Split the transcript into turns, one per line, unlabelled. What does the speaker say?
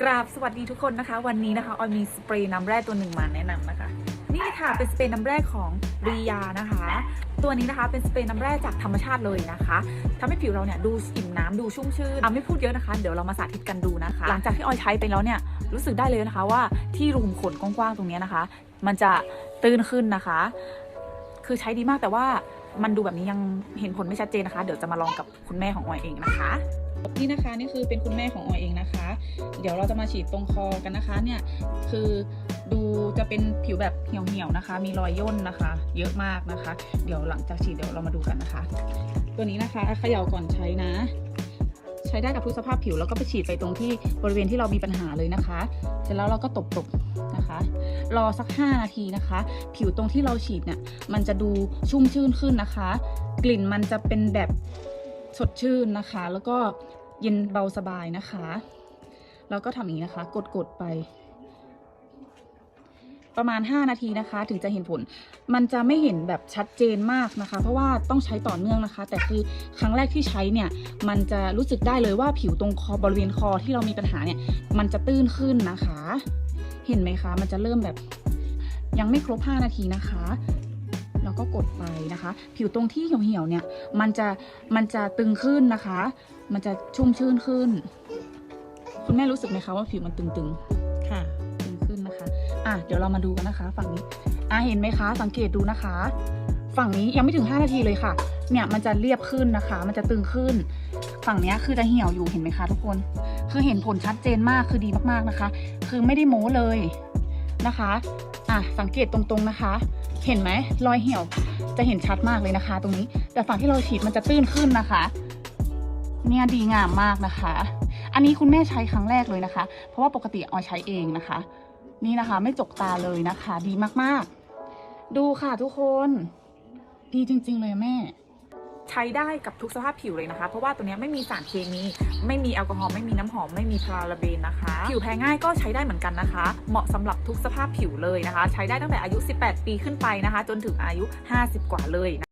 กราบสวัสดีทุกคนนะคะ วันนี้นะคะออยมีสเปรย์น้ำแร่ตัวหนึ่งมาแนะนำนะคะ นี่ค่ะเป็นสเปรย์น้ำแร่ของรียานะคะ ตัวนี้นะคะเป็นสเปรย์น้ำแร่จากธรรมชาติเลยนะคะทำให้ผิวเราเนี่ยดูอิ่มน้ำดูชุ่มชื่นอะไม่พูดเยอะนะคะ เดี๋ยวเรามาสาธิตกันดูนะคะ หลังจากที่ออยใช้ไปแล้วเนี่ยรู้สึกได้เลยนะคะว่าที่รูขุมขนกว้างๆตรงเนี้ยนะคะ มันจะตื้นขึ้นนะคะ คือใช้ดีมากแต่ว่า มันดูแบบนี้ยังเห็นผลไม่ชัดเจนนะคะ เดี๋ยวจะมาลองกับคุณแม่ของออยเองนะคะนี่นะคะนี่คือเป็นคุณแม่ของออยเองนะคะ เดี๋ยวเราจะมาฉีดตรงคอกันนะคะเนี่ยคือดูจะเป็นผิวแบบเหี่ยวเหี่ยวๆนะคะ มีรอยย่นนะคะ เยอะมากนะคะ เดี๋ยวหลังจากฉีดเดี๋ยวเรามาดูกันนะคะ ตัวนี้นะคะเขย่าก่อนใช้นะ ใช้ได้กับทุกสภาพผิวแล้วก็ไปฉีดไปตรงที่บริเวณที่เรามีปัญหาเลยนะคะ เสร็จแล้วเราก็ตบๆนะคะ รอสัก 5 นาทีนะคะ ผิวตรงที่เราฉีดเนี่ยมันจะดูชุ่มชื่นขึ้นนะคะ กลิ่นมันจะเป็นแบบสดชื่นนะคะ แล้วก็เย็นเบาสบายนะคะ แล้วก็ทำอย่างนี้นะคะ กดๆไป ประมาณ 5 นาทีนะคะ ถึงจะเห็นผล มันจะไม่เห็นแบบชัดเจนมากนะคะ เพราะว่าต้องใช้ต่อเนื่องนะคะ แต่คือครั้งแรกที่ใช้เนี่ยมันจะรู้สึกได้เลยว่าผิวตรงคอบริเวณคอที่เรามีปัญหาเนี่ยมันจะตื้นขึ้นนะคะ เห็นไหมคะ มันจะเริ่มแบบยังไม่ครบ 5 นาทีนะคะแล้วก็กดไปนะคะ ผิวตรงที่เหี่ยวๆเนี่ยมันจะมันจะตึงขึ้นนะคะ มันจะชุ่มชื่นขึ้น คุณแม่รู้สึกไหมคะว่าผิวมันตึงๆ
ค่ะ
ตึงขึ้นนะคะ อะเดี๋ยวเรามาดูกันนะคะ ฝั่งนี้อะเห็นไหมคะ สังเกตดูนะคะ ฝั่งนี้ยังไม่ถึง 5 นาทีเลยค่ะ เนี่ยมันจะเรียบขึ้นนะคะ มันจะตึงขึ้น ฝั่งนี้คือจะเหี่ยวอยู่เห็นไหมคะ ทุกคน คือเห็นผลชัดเจนมากคือดีมากๆนะคะ คือไม่ได้โม้เลยนะคะอะสังเกตตรงๆนะคะ เห็นไหมรอยเหี่ยวจะเห็นชัดมากเลยนะคะ ตรงนี้ แต่ฝั่งที่เราฉีดมันจะตื้นขึ้นนะคะ เนี่ยดีงามมากนะคะ อันนี้คุณแม่ใช้ครั้งแรกเลยนะคะ เพราะว่าปกติออยใช้เองนะคะ นี่นะคะ ไม่จกตาเลยนะคะ ดีมากๆ ดูค่ะทุกคน ดีจริง ๆ เลยแม่ ใช้ได้กับทุกสภาพผิวเลยนะคะ เพราะว่าตัวนี้ไม่มีสารเคมี ไม่มีแอลกอฮอล์ไม่มีน้ำหอมไม่มีพาราเบนนะคะ ผิวแพ้ง่ายก็ใช้ได้เหมือนกันนะคะ เหมาะสำหรับทุกสภาพผิวเลยนะคะ ใช้ได้ตั้งแต่อายุ 18 ปีขึ้นไปนะคะ จนถึงอายุ 50 กว่าเลย